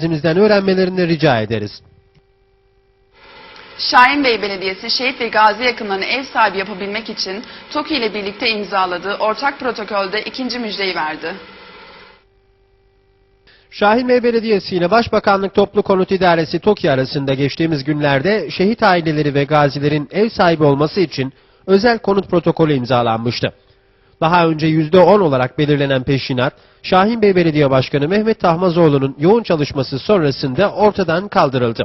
Bizimizden öğrenmelerini rica ederiz. Şahinbey Belediyesi şehit ve gazi yakınlarını ev sahibi yapabilmek için TOKİ ile birlikte imzaladığı ortak protokolde ikinci müjdeyi verdi. Şahinbey Belediyesi ile Başbakanlık Toplu Konut İdaresi TOKİ arasında geçtiğimiz günlerde şehit aileleri ve gazilerin ev sahibi olması için özel konut protokolü imzalanmıştı. Daha önce %10 olarak belirlenen peşinat, Şahinbey Belediye Başkanı Mehmet Tahmazoğlu'nun yoğun çalışması sonrasında ortadan kaldırıldı.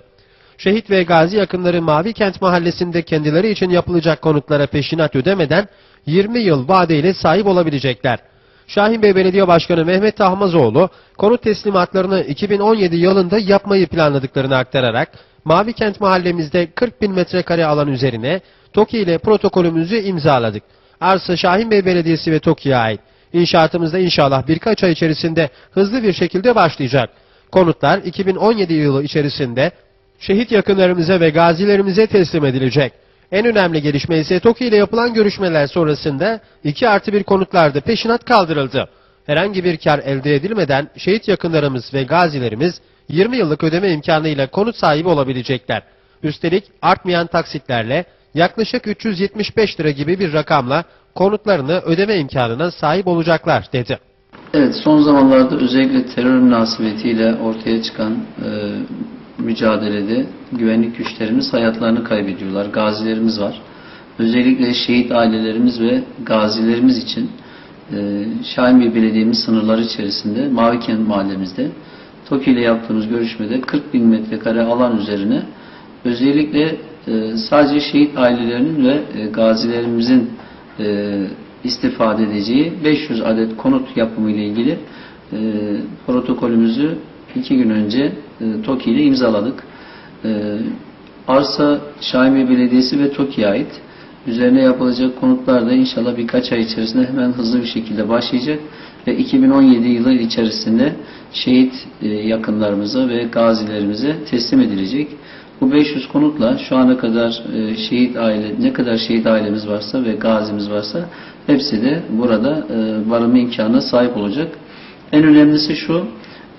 Şehit ve gazi yakınları Mavi Kent Mahallesi'nde kendileri için yapılacak konutlara peşinat ödemeden 20 yıl vadeyle sahip olabilecekler. Şahinbey Belediye Başkanı Mehmet Tahmazoğlu, konut teslimatlarını 2017 yılında yapmayı planladıklarını aktararak, Mavi Kent mahallemizde 40 bin metrekare alan üzerine TOKİ ile protokolümüzü imzaladık. Arsa Şahinbey Belediyesi ve TOKİ'ye ait. İnşaatımızda inşallah birkaç ay içerisinde hızlı bir şekilde başlayacak. Konutlar 2017 yılı içerisinde şehit yakınlarımıza ve gazilerimize teslim edilecek. En önemli gelişme ise TOKİ ile yapılan görüşmeler sonrasında 2 artı 1 konutlarda peşinat kaldırıldı. Herhangi bir kar elde edilmeden şehit yakınlarımız ve gazilerimiz 20 yıllık ödeme imkanıyla konut sahibi olabilecekler. Üstelik artmayan taksitlerle yaklaşık 375 lira gibi bir rakamla konutlarını ödeme imkanına sahip olacaklar dedi. Evet, son zamanlarda özellikle terör münasebetiyle ortaya çıkan e, mücadelede güvenlik güçlerimiz hayatlarını kaybediyorlar. Gazilerimiz var. Özellikle şehit ailelerimiz ve gazilerimiz için e, Şahinbey Belediye'miz sınırları içerisinde Mavikent mahallemizde TOKİ ile yaptığımız görüşmede 40 bin metrekare alan üzerine özellikle sadece şehit ailelerinin ve e, gazilerimizin e, istifade edeceği 500 adet konut yapımı ile ilgili e, protokolümüzü iki gün önce TOKİ ile imzaladık. Arsa Şahinbey Belediyesi ve TOKİ'ye ait. Üzerine yapılacak konutlar da inşallah birkaç ay içerisinde hemen hızlı bir şekilde başlayacak ve 2017 yılı içerisinde şehit yakınlarımıza ve gazilerimize teslim edilecek. Bu 500 konutla şu ana kadar e, şehit aile ne kadar şehit ailemiz varsa ve gazimiz varsa hepsi de burada e, barınma imkanına sahip olacak. En önemlisi şu,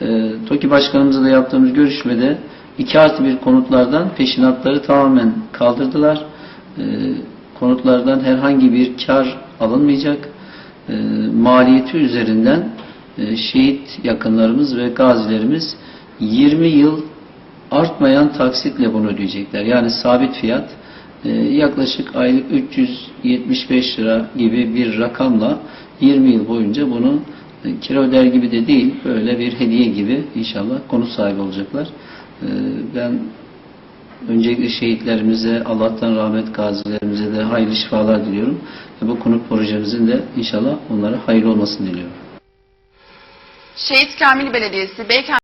e, TOKİ Başkanımızla yaptığımız görüşmede 2 artı 1 konutlardan peşinatları tamamen kaldırdılar. E, konutlardan herhangi bir kar alınmayacak. E, maliyeti üzerinden şehit yakınlarımız ve gazilerimiz 20 yıl artmayan taksitle bunu ödeyecekler. Yani sabit fiyat e, yaklaşık aylık 375 lira gibi bir rakamla 20 yıl boyunca bunu e, kira öder gibi de değil, böyle bir hediye gibi inşallah konut sahibi olacaklar. E, Ben öncelikle şehitlerimize, Allah'tan rahmet gazilerimize de hayırlı şifalar diliyorum. Bu konut projemizin de inşallah onlara hayırlı olmasını diliyorum. Şehit Kamil Belediyesi Beykent